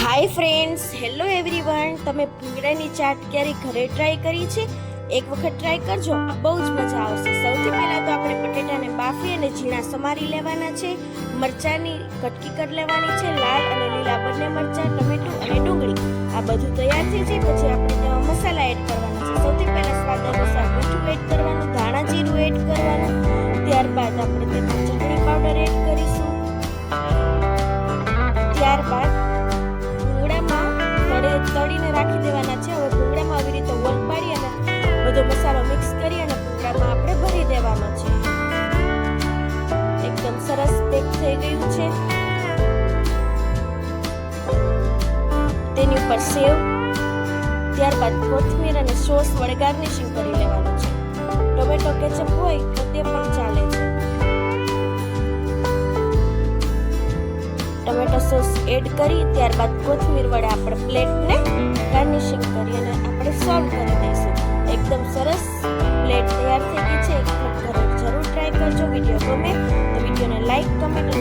Hi friends hello everyone તમે ભીંગડાની ચાટ ક્યારેય ઘરે ટ્રાય કરી છે? એક વખત ટ્રાય કરજો બહુ જ મજા આવશે. સૌથી પહેલાં તો આપણે બટેટાને બાફી અને ઝીણા સમારી લેવાના છે. મરચાંની કટકી કરી લેવાની છે, લાલ અને લીલા બંને મરચાં, ટમેટું અને ડુંગળી. આ બધું તૈયાર થઈ જાય, પછી આપણે તેમાં મસાલા એડ કરવાના છે. સૌથી પહેલાં સ્વાદ અનુસાર મીઠું એડ કરવાનું, ધાણા જીરું એડ કરવાનું. ત્યારબાદ આપણે તેમાં ચટણી પાવડર એડ કરીશું. ત્યારબાદ પેક થઈ ગયું છે. તેની ઉપર સેવ, ત્યારબાદ કોથમીર અને સોસ વડે ગાર્નિશિંગ કરી લેવાનું છે. ટોમેટો કેચઅપ હોય તો તે પણ ચાલે છે. ટોમેટો સોસ એડ કરી, ત્યારબાદ કોથમીર વડે આપણે પ્લેટને ગાર્નિશિંગ કરી અને આપણે સર્વ કરી દઈશું. એકદમ સરસ પ્લેટ તૈયાર થઈ ગઈ છે. જરૂર ટ્રાય કરજો. વીડિયો ગમે yun and like, comment, and